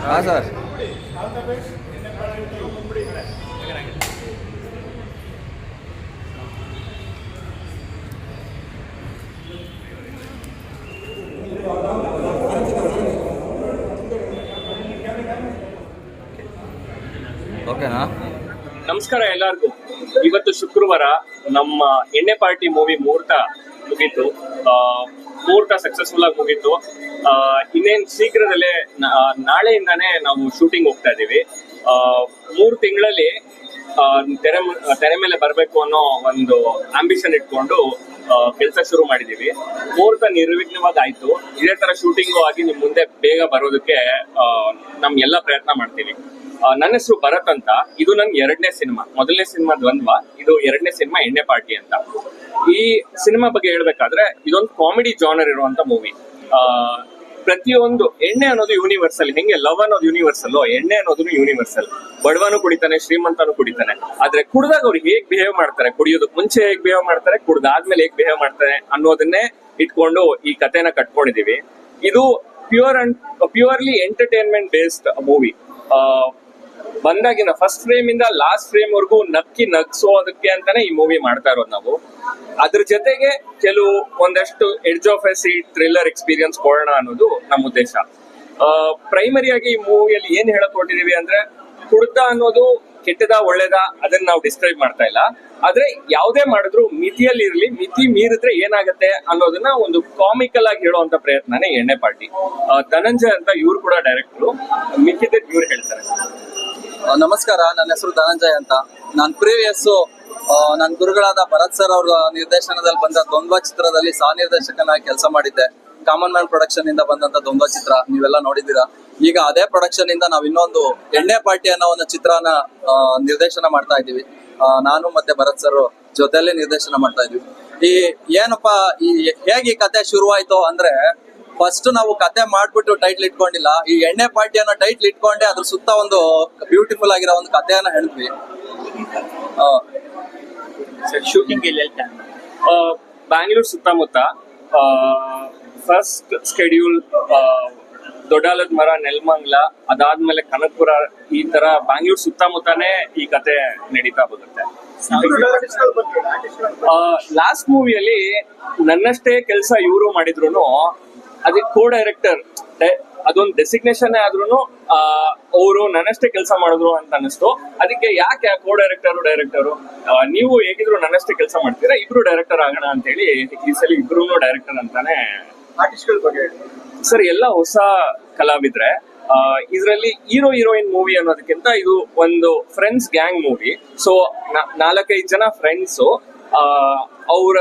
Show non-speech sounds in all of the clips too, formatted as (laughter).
ಹಾಂ ಸರ್. ಓಕೆನಾ? ನಮಸ್ಕಾರ ಎಲ್ಲರಿಗೂ. ಇವತ್ತು ಶುಕ್ರವಾರ ನಮ್ಮ ಎಣ್ಣೆ ಪಾರ್ಟಿ ಮೂವಿ ಮುಹೂರ್ತ ಮುಗೀತು. ಆ, ಮುಹೂರ್ತ ಸಕ್ಸಸ್ಫುಲ್ ಆಗಿ ಹೋಗಿತ್ತು ಇನ್ನೇನ್ ಶೀಘ್ರದಲ್ಲೇ ನಾಳೆಯಿಂದಾನೇ ನಾವು ಶೂಟಿಂಗ್ ಹೋಗ್ತಾ ಇದೀವಿ. ಮೂರು ತಿಂಗಳಲ್ಲಿ ತೆರೆ ತೆರೆ ಮೇಲೆ ಬರಬೇಕು ಅನ್ನೋ ಒಂದು ಆಂಬಿಷನ್ ಇಟ್ಕೊಂಡು ಕೆಲಸ ಶುರು ಮಾಡಿದೀವಿ. ಮುಹೂರ್ತ ನಿರ್ವಿಘ್ನವಾಗಿ ಆಯ್ತು. ಇದೇ ತರ ಶೂಟಿಂಗು ಆಗಿ ನಿಮ್ ಮುಂದೆ ಬೇಗ ಬರೋದಕ್ಕೆ ನಮ್ ಎಲ್ಲ ಪ್ರಯತ್ನ ಮಾಡ್ತೀವಿ. ನನ್ನ ಹೆಸರು ಭರತ್ ಅಂತ. ಇದು ನನ್ ಎರಡನೇ ಸಿನಿಮಾ. ಮೊದಲನೇ ಸಿನಿಮಾ ದ್ವಂದ್ವ. ಇದು ಎರಡನೇ ಸಿನಿಮಾ, ಎಣ್ಣೆ ಪಾರ್ಟಿ ಅಂತ. ಈ ಸಿನಿಮಾ ಬಗ್ಗೆ ಹೇಳ್ಬೇಕಾದ್ರೆ ಇದೊಂದು ಕಾಮಿಡಿ ಜಾನರ್ ಇರುವಂತ ಮೂವಿ. ಪ್ರತಿಯೊಂದು ಎಣ್ಣೆ ಅನ್ನೋದು ಯೂನಿವರ್ಸಲ್ ಹೆಂಗೆ ಲವ್ ಅನ್ನೋದು ಯೂನಿವರ್ಸಲ್ ಎಣ್ಣೆ ಅನ್ನೋದು ಯೂನಿವರ್ಸಲ್ ಬಡವನು ಕುಡಿತಾನೆ, ಶ್ರೀಮಂತನು ಕುಡಿತಾನೆ. ಆದ್ರೆ ಕುಡ್ದಾಗ ಅವ್ರು ಹೇಗ್ ಬಿಹೇವ್ ಮಾಡ್ತಾರೆ? ಕುಡಿಯೋದಕ್ ಮುಂಚೆ ಹೇಗ್ ಬಿಹೇವ್ ಮಾಡ್ತಾರೆ? ಕುಡ್ದಾದ್ಮೇಲೆ ಹೇಗ್ ಬಿಹೇವ್ ಮಾಡ್ತಾರೆ ಅನ್ನೋದನ್ನೇ ಇಟ್ಕೊಂಡು ಈ ಕಥೆನ ಕಟ್ಕೊಂಡಿದೀವಿ. ಇದು pure and purely entertainment based movie ಬಂದಾಗಿನ first frame ಇಂದ ಲಾಸ್ಟ್ ಫ್ರೇಮ್ ವರ್ಗೂ ನಕ್ಕಿ ನಗ್ಸೋದಕ್ಕೆ ಅಂತಾನೆ ಈ ಮೂವಿ ಮಾಡ್ತಾ ಇರೋದು ನಾವು. ಅದ್ರ ಜೊತೆಗೆ ಕೆಲವು ಒಂದಷ್ಟು edge of a thriller experience ಕೊಡೋಣ ಅನ್ನೋದು ನಮ್ಮ ಉದ್ದೇಶ. ಪ್ರೈಮರಿಯಾಗಿ ಈ ಮೂವಿಯಲ್ಲಿ ಏನ್ ಹೇಳಕ್ ಅಂದ್ರೆ ಕುಡ್ತ ಅನ್ನೋದು ಕೆಟ್ಟದ ಒಳ್ಳೇದ ಅದನ್ನ ನಾವು ಡಿಸ್ಕ್ರೈಬ್ ಮಾಡ್ತಾ ಇಲ್ಲ. ಆದ್ರೆ ಯಾವುದೇ ಮಾಡಿದ್ರು ಮಿತಿಯಲ್ಲಿ ಇರ್ಲಿ, ಮಿತಿ ಮೀರಿದ್ರೆ ಏನಾಗುತ್ತೆ ಅನ್ನೋದನ್ನ ಒಂದು ಕಾಮಿಕಲ್ ಆಗಿ ಹೇಳುವಂತ ಪ್ರಯತ್ನನೇ ಎಣ್ಣೆ ಪಾರ್ಟಿ. ಧನಂಜಯ ಅಂತ ಇವ್ರು ಕೂಡ ಡೈರೆಕ್ಟ್ರು ಮಿತಿದ್ರೆ ಇವ್ರು ಹೇಳ್ತಾರೆ. ನಮಸ್ಕಾರ, ನನ್ನ ಹೆಸರು ಧನಂಜಯ್ ಅಂತ. ನಾನು ಪ್ರೀವಿಯಸ್ ನನ್ನ ಗುರುಗಳಾದ ಭರತ್ ಸರ್ ಅವರ ನಿರ್ದೇಶನದಲ್ಲಿ ಬಂದ ದ್ವಂದ್ವ ಚಿತ್ರದಲ್ಲಿ ಸಹ ನಿರ್ದೇಶಕನಾಗಿ ಕೆಲಸ ಮಾಡಿದ್ದೆ. ಕಾಮನ್ ಮ್ಯಾನ್ ಪ್ರೊಡಕ್ಷನ್ ಇಂದ ಬಂದಂತ ದ್ವಂದ್ವ ಚಿತ್ರ ನೀವೆಲ್ಲ ನೋಡಿದ್ದೀರಾ. ಈಗ ಅದೇ ಪ್ರೊಡಕ್ಷನ್ ಇಂದ ನಾವು ಇನ್ನೊಂದು ಎಣ್ಣೆ ಪಾರ್ಟಿ ಅನ್ನೋ ಒಂದು ಚಿತ್ರನ ನಿರ್ದೇಶನ ಮಾಡ್ತಾ ಇದ್ದೀವಿ. ನಾನು ಮತ್ತೆ ಭರತ್ ಸರ್ ಜೊತೆಯಲ್ಲಿ ನಿರ್ದೇಶನ ಮಾಡ್ತಾ ಇದ್ವಿ ಈ, ಏನಪ್ಪಾ, ಈ, ಹೇಗೆ ಈ ಕತೆ ಶುರುವಾಯ್ತು ಅಂದ್ರೆ ಫಸ್ಟ್ ನಾವು ಕತೆ ಮಾಡ್ಬಿಟ್ಟು ಟೈಟ್ಲ್ ಇಟ್ಕೊಂಡಿಲ್ಲ. ಈ ಎಣ್ಣೆ ಪಾರ್ಟಿ ಅನ್ನೋ ಟೈಟ್ಲ್ ಇಟ್ಕೊಂಡೆ ಅದ್ರ ಸುತ್ತ ಒಂದು ಬ್ಯೂಟಿಫುಲ್ ಆಗಿರೋ ಒಂದು ಕಥೆಯನ್ನ ಹೇಳಿದ್ವಿ. ಶೂಟಿಂಗ್ ಬ್ಯಾಂಗ್ಳೂರ್ ಸುತ್ತಮುತ್ತ ಫಸ್ಟ್ ಸ್ಕೆಡ್ಯೂಲ್ ದೊಡ್ಡಾಲದ ಮರ, ನೆಲ್ಮಂಗ್ಲ, ಅದಾದ್ಮೇಲೆ ಕನಕಪುರ ಈ ತರ ಬ್ಯಾಂಗ್ಳೂರ್ ಸುತ್ತಮುತ್ತನೇ ಈ ಕತೆ ನಡೀತಾ ಬರುತ್ತೆ ಲಾಸ್ಟ್ ಮೂವಿಯಲ್ಲಿ ನನ್ನಷ್ಟೇ ಕೆಲಸ ಇವರು ಮಾಡಿದ್ರು ಅದಕ್ಕೆ ಕೋ ಡೈರೆಕ್ಟರ್ ಅದೊಂದು ಡೆಸಿಗ್ನೇಷನ್ ಆದ್ರೂ ಅವರು ನನ್ನಷ್ಟೇ ಕೆಲಸ ಮಾಡಿದ್ರು ಅಂತ ಅನಿಸ್ತು ಅದಕ್ಕೆ ಯಾಕೆ ಕೋ ಡೈರೆಕ್ಟರ್ ಡೈರೆಕ್ಟರು ನೀವು ಹೇಗಿದ್ರು ನನ್ನಷ್ಟೇ ಕೆಲಸ ಮಾಡ್ತೀರಾ? ಇಬ್ರು ಡೈರೆಕ್ಟರ್ ಆಗೋಣ ಅಂತ ಹೇಳಿ ಈ ಸಲ ಇಬ್ರು ಡೈರೆಕ್ಟರ್ ಅಂತಾನೆ ಸರ್ ಎಲ್ಲ ಹೊಸ ಕಲಾವಿದ್ರೆ ಇದರಲ್ಲಿ ಹೀರೋ ಹೀರೋಯಿನ್ ಮೂವಿ ಅನ್ನೋದಕ್ಕಿಂತ ಇದು ಒಂದು ಫ್ರೆಂಡ್ಸ್ ಗ್ಯಾಂಗ್ ಮೂವಿ ಸೊ ನಾಲ್ಕೈದು ಜನ ಫ್ರೆಂಡ್ಸು ಅವರ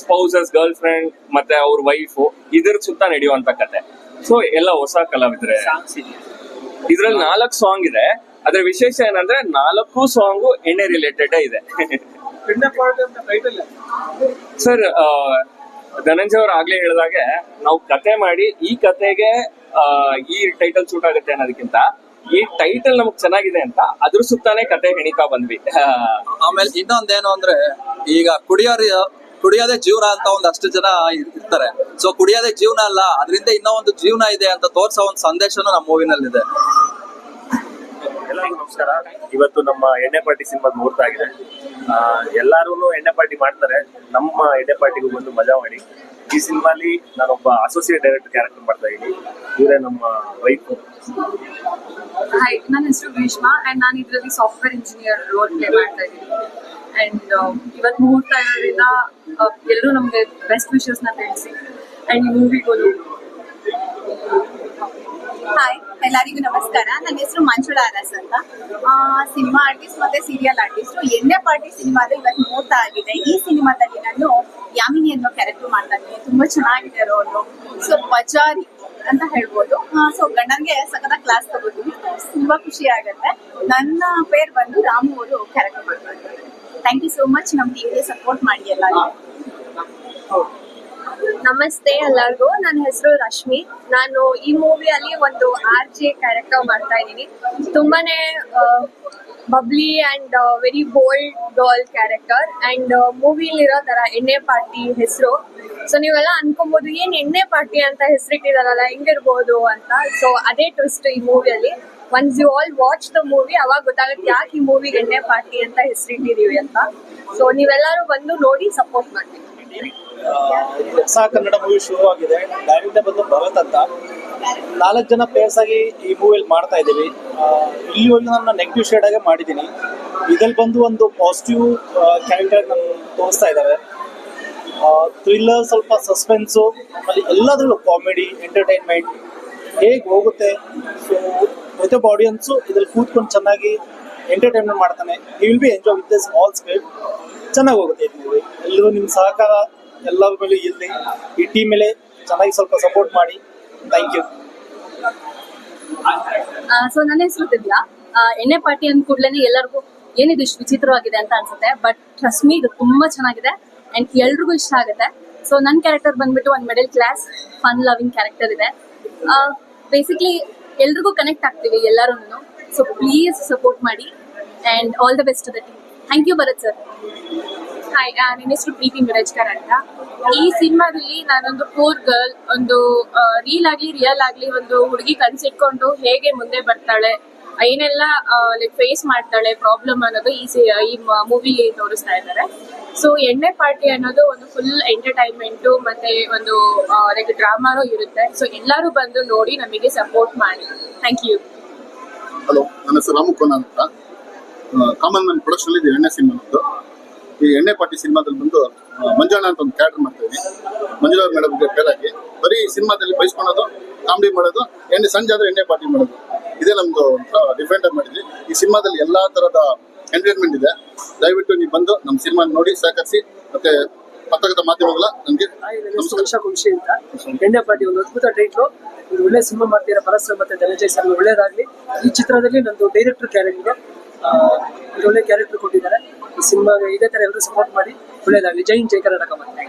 ಸ್ಪೌಸಸ್ ಗರ್ಲ್ ಫ್ರೆಂಡ್ ಮತ್ತೆ ಅವ್ರ ವೈಫು ಇದ್ರ ಸುತ್ತ ನಡೆಯುವಂತ ಕತೆ. ಸೊ ಎಲ್ಲ ಹೊಸ ಕಲಾವಿದ್ರೆ. ಇದ್ರಲ್ಲಿ ನಾಲ್ಕು ಸಾಂಗ್ ಇದೆ. ಅದ್ರ ವಿಶೇಷ ಏನಂದ್ರೆ ನಾಲ್ಕು ಸಾಂಗು ಎಣ್ಣೆ ರಿಲೇಟೆಡ್ ಇದೆ. ಸರ್ ಧನಂಜಯ ಅವ್ರು ಆಗ್ಲೇ ಹೇಳಿದಾಗೆ ನಾವು ಕತೆ ಮಾಡಿ ಈ ಕತೆಗೆ ಈ ಟೈಟಲ್ ಸೂಟ್ ಆಗುತ್ತೆ ಅನ್ನೋದಕ್ಕಿಂತ ಈ ಟೈಟಲ್ ನಮಗ್ ಚೆನ್ನಾಗಿದೆ ಅಂತ ಅದ್ರ ಸುತ್ತಾನೆ ಕತೆ ಹೆಣಿತಾ ಬಂದ್ವಿ. ಆ, (laughs) ಆಮೇಲೆ ಇನ್ನೊಂದೇನು ಅಂದ್ರೆ ಈಗ ಕುಡಿಯೋರು ಕುಡಿಯೋದೇ ಜೀವನ ಅಂತ ಒಂದಷ್ಟು ಜನ ಇರ್ತಾರೆ. ಸೊ ಕುಡಿಯೋದೇ ಜೀವನ ಅಲ್ಲ ಅದರಿಂದ ಇನ್ನೂ ಒಂದು ಜೀವನ ಇದೆ ಅಂತ ತೋರ್ಸೋ ಒಂದು ಸಂದೇಶನೂ ನಮ್ಮ ಮೂವಿನಲ್ಲಿದೆ. ಎಲ್ಲರಿಗೂ ನಮಸ್ಕಾರ. ಇವತ್ತು ನಮ್ಮ ಎಣ್ಣೆ ಪಾರ್ಟಿ ಸಿನಿಮಾದ ಮುಹೂರ್ತ ಆಗಿದೆ. ಎಲ್ಲಾರು ಎಣ್ಣೆ ಪಾರ್ಟಿ ಮಾಡ್ತಾರೆ. ನಮ್ಮ ಎಣ್ಣೆ ಪಾರ್ಟಿಗೂ ಬಂದು ಮಜಾ ಮಾಡಿ. ಈ ಸಿನಿಮಾಲಿ ನಾನೊಬ್ಬ ಅಸೋಸಿಯೇಟ್ ಡೈರೆಕ್ಟರ್ ಕ್ಯಾರೆಕ್ಟರ್ ಮಾಡ್ತಾ ಇದ್ದೀನಿ. ಇವರೇ ನಮ್ಮ ವೈಫ್ ಹಾಯ್ ನನ್ನ ಹೆಸರು ಭೀಷ್ಮಾ ಅಂಡ್ ನಾನು ಇದರಲ್ಲಿ ಸಾಫ್ಟ್ವೇರ್ ಇಂಜಿನಿಯರ್ ರೋಲ್ ಪ್ಲೇ ಮಾಡ್ತಾ ಇದ್ದೀನಿ. ಅಂಡ್ ಇವತ್ತು ಮುಹೂರ್ತ ಇರೋದ್ರಿಂದ ಎಲ್ಲರೂ ನಮಗೆ ಬೆಸ್ಟ್ ವಿಶಸ್ನ ತಿಳಿಸಿ. ಅಂಡ್ ಈ ಮೂವಿಗಳು ಹಾಯ್ ಎಲ್ಲರಿಗೂ ನಮಸ್ಕಾರ. ನನ್ನ ಹೆಸರು ಮಂಜುಳ ಅರಸ್ ಅಂತ. ಸಿನಿಮಾ ಆರ್ಟಿಸ್ಟ್ ಮತ್ತೆ ಸೀರಿಯಲ್ ಆರ್ಟಿಸ್ಟ್ ಎಣ್ಣೆ ಪಾರ್ಟಿ ಸಿನಿಮಾದ ಇವತ್ತು ಮುಹೂರ್ತ ಆಗಿದೆ. ಈ ಸಿನಿಮಾದಲ್ಲಿ ನಾನು ಯಾಮಿನಿ ಅನ್ನೋ ಕ್ಯಾರೆಕ್ಟರ್ ಮಾಡ್ತಾ ತುಂಬಾ ಚೆನ್ನಾಗಿದೆ ರೋಲು ಸೊ ಬಜಾರಿ ಅಂತ ಹೇಳ್ಬೋದು. ಸೊ ಗಂಡನ್ಗೆ ಸಕದ ಕ್ಲಾಸ್ ತಗೋತೀನಿ ತುಂಬಾ ಖುಷಿ ಆಗುತ್ತೆ. ನನ್ನ ಪೇರ್ ಬಂದು ರಾಮು ಅವರು ಕ್ಯಾರೆಕ್ಟರ್ ಮಾಡ್ತಾರೆ. ಥ್ಯಾಂಕ್ ಯು ಸೋ ಮಚ್ ನಮ್ಮ ಟೀಮ್ಗೆ ಸಪೋರ್ಟ್ ಮಾಡಿ ಎಲ್ಲ ನಮಸ್ತೆ ಎಲ್ಲರಿಗೂ. ನನ್ನ ಹೆಸರು ರಶ್ಮಿ. ನಾನು ಈ ಮೂವಿಯಲ್ಲಿ ಒಂದು ಆರ್ ಜೆ ಕ್ಯಾರೆಕ್ಟರ್ ಮಾಡ್ತಾ ಇದ್ದೀನಿ. ತುಂಬಾನೇ bubbly and very bold girl character and ಮೂವಿಲಿರೋ ತರ ಎಣ್ಣೆ ಪಾರ್ಟಿ ಹೆಸರು. ಸೊ ನೀವೆಲ್ಲ ಅನ್ಕೊಬಹುದು ಏನ್ ಎಣ್ಣೆ ಪಾರ್ಟಿ ಅಂತ ಹೆಸರಿಟ್ಟಿದಾರಲ್ಲ ಹೆಂಗಿರ್ಬೋದು ಅಂತ. ಸೊ ಅದೇ ಟ್ವಿಸ್ಟ್ ಈ ಮೂವಿಯಲ್ಲಿ once you all watch the movie ಅವಾಗ ಗೊತ್ತಾಗುತ್ತೆ ಯಾಕೆ ಈ ಮೂವಿಗೆ ಎಣ್ಣೆ ಪಾರ್ಟಿ ಅಂತ ಹೆಸರಿಟ್ಟಿದೀವಿ ಅಂತ. ಸೊ ನೀವೆಲ್ಲರೂ ಬಂದು ನೋಡಿ ಸಪೋರ್ಟ್ ಮಾಡ್ತೀವಿ. ಹೊಸ ಕನ್ನಡ ಮೂವಿ ಶುರುವಾಗಿದೆ. ಡೈರೆಕ್ಟರ್ ಬಂದು ಭರತ್ ಅಂತ. ನಾಲ್ಕು ಜನ ಪ್ಲೇಯರ್ಸ್ ಆಗಿ ಈ ಮೂವಿಯಲ್ಲಿ ಮಾಡ್ತಾ ಇದ್ದೀವಿ. ಈ ಇಲ್ಲಿವರೆಗೂ ನಾನು ನೆಗೆಟಿವ್ ಶೇಡ್ ಆಗೇ ಮಾಡಿದ್ದೀನಿ. ಇದ್ರಲ್ಲಿ ಬಂದು ಒಂದು ಪಾಸಿಟಿವ್ ಕ್ಯಾರೆಕ್ಟರ್ ನಾನು ತೋರಿಸ್ತಾ ಇದ್ದಾರೆ. ಥ್ರಿಲ್ಲರ್ ಸ್ವಲ್ಪ ಸಸ್ಪೆನ್ಸು ಆಮೇಲೆ ಎಲ್ಲದರಲ್ಲೂ ಕಾಮಿಡಿ ಎಂಟರ್ಟೈನ್ಮೆಂಟ್ ಹೇಗೆ ಹೋಗುತ್ತೆ? ಸೊ ಪ್ರತಿಯೊಬ್ಬ ಆಡಿಯನ್ಸು ಇದ್ರಲ್ಲಿ ಕೂತ್ಕೊಂಡು ಚೆನ್ನಾಗಿ ಎಂಟರ್ಟೈನ್ಮೆಂಟ್ ಮಾಡ್ತಾನೆ. You will be enjoy with this all script ಚೆನ್ನಾಗಿ ಹೋಗುತ್ತೆ ಇದು ಎಲ್ಲರೂ ನಿಮ್ಮ ಸಹಕಾರ ಎಲ್ಲರ ಮೇಲೆ ಇಲ್ಲಿ ಈ ಟೀಮ್ ಮೇಲೆ ಚೆನ್ನಾಗಿ ಸ್ವಲ್ಪ ಸಪೋರ್ಟ್ ಮಾಡಿ. ಥ್ಯಾಂಕ್ ಯು ಸೊ ನನ್ನ ಹೆಸರು ದಿವ್ಯಾ. ಎಣ್ಣೆ ಪಾರ್ಟಿ ಅಂದ ಕೂಡಲೇ ಎಲ್ಲರಿಗೂ ಏನಿದು ಇಷ್ಟು ವಿಚಿತ್ರವಾಗಿದೆ ಅಂತ ಅನ್ಸುತ್ತೆ ಬಟ್ ಟ್ರಸ್ಟ್ ಮೀ ಇದು ತುಂಬಾ ಚೆನ್ನಾಗಿದೆ ಅಂಡ್ ಎಲ್ರಿಗೂ ಇಷ್ಟ ಆಗುತ್ತೆ. ಸೊ ನನ್ನ ಕ್ಯಾರೆಕ್ಟರ್ ಬಂದ್ಬಿಟ್ಟು ಒಂದು middle class fun loving character ಇದೆ. ಬೇಸಿಕ್ಲಿ ಎಲ್ರಿಗೂ ಕನೆಕ್ಟ್ ಆಗ್ತೀವಿ ಎಲ್ಲರೂ ಸೊ ಪ್ಲೀಸ್ ಸಪೋರ್ಟ್ ಮಾಡಿ and all the best the team thank you Bharath sir hi ನನ್ನ ಹೆಸರು ಪ್ರೀತಿ ಮಿರಜ್ಕರ್ ಅಂತ. ಈ ಸಿನಿಮಾದಲ್ಲಿ ನಾನೊಂದು ಪೂರ್ ಗರ್ಲ್ ಒಂದು ರೀಲ್ ಆಗ್ಲಿ ರಿಯಲ್ ಆಗ್ಲಿ ಒಂದು ಹುಡುಗಿ ಕನ್ಸಿಟ್ಕೊಂಡು ಹೇಗೆ ಮುಂದೆ ಬರ್ತಾಳೆ, ಏನೆಲ್ಲ ಲೈಕ್ ಫೇಸ್ ಮಾಡ್ತಾಳೆ ಪ್ರಾಬ್ಲಮ್ ಅನ್ನೋದು ಈ ಈ ಮೂವಿ ತೋರಿಸ್ತಾ ಇದ್ದಾರೆ. ಸೊ ಎಣ್ಣೆ ಪಾರ್ಟಿ ಅನ್ನೋದು ಒಂದು ಫುಲ್ ಎಂಟರ್ಟೈನ್ಮೆಂಟ್ ಮತ್ತೆ ಒಂದು ಲೈಕ್ ಡ್ರಾಮಾನು ಇರುತ್ತೆ. ಸೊ ಎಲ್ಲರೂ ಬಂದು ನೋಡಿ ನಮಗೆ ಸಪೋರ್ಟ್ ಮಾಡಿ. ಥ್ಯಾಂಕ್ ಯು ಹಲೋ ನನ್ನ ಹೆಸರು ರಾಮಕೋನ್ ಅಂತ. ಕಾಮನ್ ಮ್ಯಾನ್ ಪ್ರೊಡಕ್ಷನ್ ಇದೆ ಎಣ್ಣೆ ಸಿನಿಮಾ ಈ ಎಣ್ಣೆ ಪಾಟಿ ಸಿನಿಮಾದಲ್ಲಿ ಬಂದು ಮಂಜುಳ ಅಂತ ಒಂದು ಕ್ಯಾರೆಕ್ಟರ್ ಮಾಡ್ತಾ ಮಂಜುಳ ಮೇಡಮ್ ಆಗಿ ಬರೀ ಸಿನಿಮಾದಲ್ಲಿ ಬಯಸ್ಕೊಳೋದು ಕಾಮಿಡಿ ಮಾಡೋದು, ಎಣ್ಣೆ ಸಂಜೆ ಆದರೆ ಎಣ್ಣೆ ಪಾರ್ಟಿ ಮಾಡೋದು. ಇದೇ ನಮ್ದು ಡಿಫ್ರೆಂಟ್ ಆಗಿ ಮಾಡಿದ್ವಿ. ಈ ಸಿನಿಮಾದಲ್ಲಿ ಎಲ್ಲಾ ತರದ ಎಂಟರ್ಟೈನ್ಮೆಂಟ್ ಇದೆ. ದಯವಿಟ್ಟು ನೀವು ಬಂದು ನಮ್ಮ ಸಿನಿಮಾ ನೋಡಿ, ಸಹಕರಿಸಿ, ಮತ್ತೆ ಪತ್ರಕರ್ತ ಮಾಧ್ಯಮಗಳ ನಮಗೆ ಅಂತ. ಎಣ್ಣೆ ಪಾರ್ಟಿ ಒಂದು ಅದ್ಭುತ ಟೈಟ್ಲು ಒಳ್ಳೆ ಸಿನಿಮಾ ಮಾಡ್ತೀರಾ, ಪರಸ್ಪರ ಮತ್ತೆ ಧನಂಜಯ್ ಸರ್ ಒಳ್ಳೇದಾಗ್ಲಿ. ಈ ಚಿತ್ರದಲ್ಲಿ ನಂದು ಡೈರೆಕ್ಟರ್ ಕ್ಯಾರೆಕ್ಟರ್ ಒಳ್ಳೆ ಕ್ಯಾರೆಕ್ಟರ್ ಕೊಟ್ಟಿದ್ದಾರೆ. ಈ ಸಿನಿಮಾಗೆ ಇದೇ ತರ ಎಲ್ಲರೂ ಸಪೋರ್ಟ್ ಮಾಡಿ ಒಳ್ಳೇದಾಗಲಿ ಜೈನ್ ಜೈ ಕರ್ನಾಟಕ ಮತ್ತೆ